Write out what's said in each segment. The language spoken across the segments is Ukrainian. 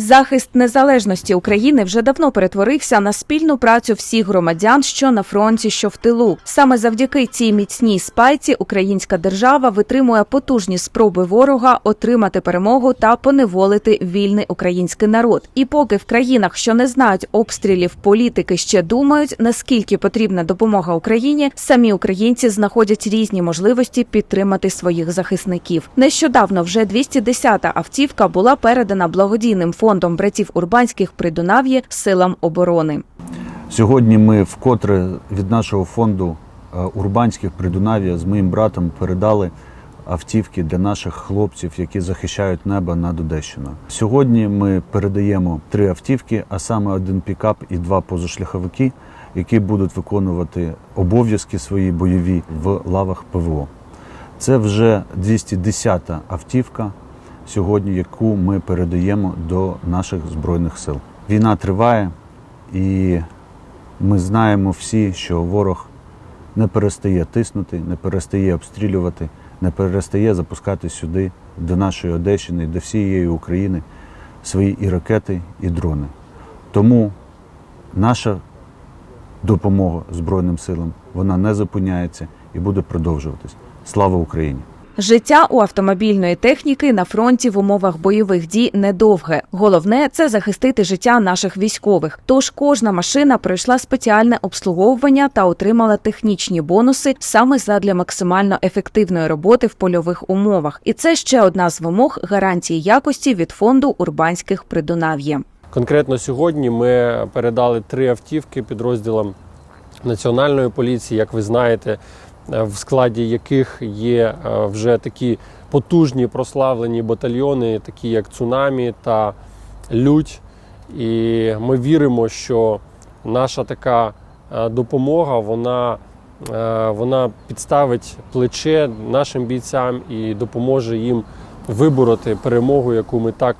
Захист незалежності України вже давно перетворився на спільну працю всіх громадян, що на фронті, що в тилу. Саме завдяки цій міцній спайці українська держава витримує потужні спроби ворога отримати перемогу та поневолити вільний український народ. І поки в країнах, що не знають обстрілів, політики ще думають, наскільки потрібна допомога Україні, самі українці знаходять різні можливості підтримати своїх захисників. Нещодавно вже 210-та автівка була передана благодійним фондом братів Урбанських при Дунав'ї силам оборони. Сьогодні ми вкотре від нашого фонду е, Урбанських Придунав'я з моїм братом передали автівки для наших хлопців, які захищають небо над Одещиною. Сьогодні ми передаємо три автівки, а саме один пікап і два позашляховики, які будуть виконувати обов'язки свої бойові в лавах ПВО. Це вже 210-та автівка сьогодні, яку ми передаємо до наших збройних сил. Війна триває, і ми знаємо всі, що ворог не перестає тиснути, не перестає обстрілювати, не перестає запускати сюди, до нашої Одещини, до всієї України свої і ракети, і дрони. Тому наша допомога Збройним силам вона не зупиняється і буде продовжуватись. Слава Україні! Життя у автомобільної техніки на фронті в умовах бойових дій недовге. Головне це захистити життя наших військових. Тож кожна машина пройшла спеціальне обслуговування та отримала технічні бонуси саме задля максимально ефективної роботи в польових умовах. І це ще одна з вимог гарантії якості від фонду урбанських придунав'я. Конкретно сьогодні ми передали три автівки підрозділам Національної поліції, як ви знаєте, в складі яких є е, вже такі потужні прославлені батальйони, такі як Цунамі та Лють. І ми віримо, що наша така е, допомога вона, е, вона підставить плече нашим бійцям і допоможе їм вибороти перемогу, яку ми так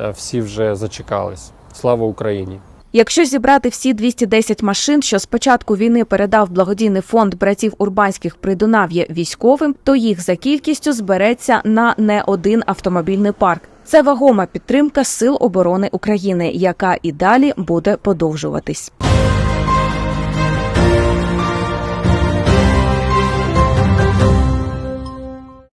е, всі вже зачекались. Слава Україні! Якщо зібрати всі 210 машин, що з початку війни передав благодійний фонд братів Урбанських Придунав'я військовим, то їх за кількістю збереться на не один автомобільний парк. Це вагома підтримка Сил оборони України, яка і далі буде подовжуватись.